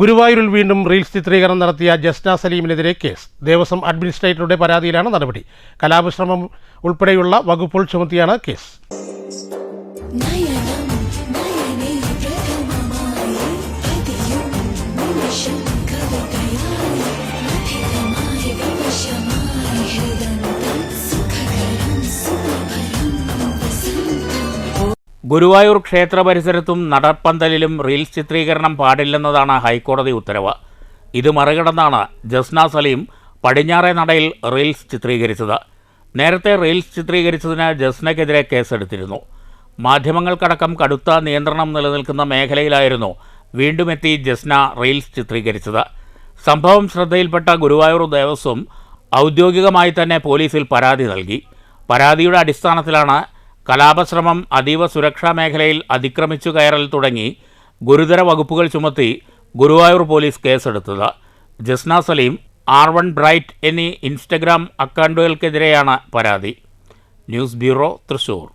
ഗുരുവായൂരിൽ വീണ്ടും റീൽസ് ചിത്രീകരണം നടത്തിയ ജസ്ന സലീമിനെതിരെ കേസ്. ദേവസ്വം അഡ്മിനിസ്ട്രേറ്ററുടെ പരാതിയിലാണ് നടപടി. കലാപശ്രമം ഉൾപ്പെടെയുള്ള വകുപ്പുകൾ ചുമത്തിയാണ് കേസ്. ഗുരുവായൂർ ക്ഷേത്ര പരിസരത്തും നടപ്പന്തലിലും റീൽസ് ചിത്രീകരണം പാടില്ലെന്നതാണ് ഹൈക്കോടതി ഉത്തരവ്. ഇത് മറികടന്നാണ് ജസ്ന സലീം പടിഞ്ഞാറേ നടയിൽ റീൽസ് ചിത്രീകരിച്ചത്. നേരത്തെ റീൽസ് ചിത്രീകരിച്ചതിന് ജസ്നയ്ക്കെതിരെ കേസെടുത്തിരുന്നു. മാധ്യമങ്ങൾക്കടക്കം കടുത്ത നിയന്ത്രണം നിലനിൽക്കുന്ന മേഖലയിലായിരുന്നു വീണ്ടും എത്തി ജസ്ന റീൽസ് ചിത്രീകരിച്ചത്. സംഭവം ശ്രദ്ധയിൽപ്പെട്ട ഗുരുവായൂർ ദേവസ്വം ഔദ്യോഗികമായി തന്നെ പോലീസിൽ പരാതി നൽകി. പരാതിയുടെ അടിസ്ഥാനത്തിലാണ് കലാപശ്രമം അതീവ സുരക്ഷാ മേഖലയിൽ അതിക്രമിച്ചു കയറൽ തുടങ്ങി ഗുരുതര വകുപ്പുകൾ ചുമത്തി ഗുരുവായൂർ പോലീസ് കേസെടുത്തത്. Jasna Saleem R one bright എന്നീ ഇൻസ്റ്റഗ്രാം അക്കൗണ്ടുകൾക്കെതിരെയാണ് പരാതി. News bureau Thrissur.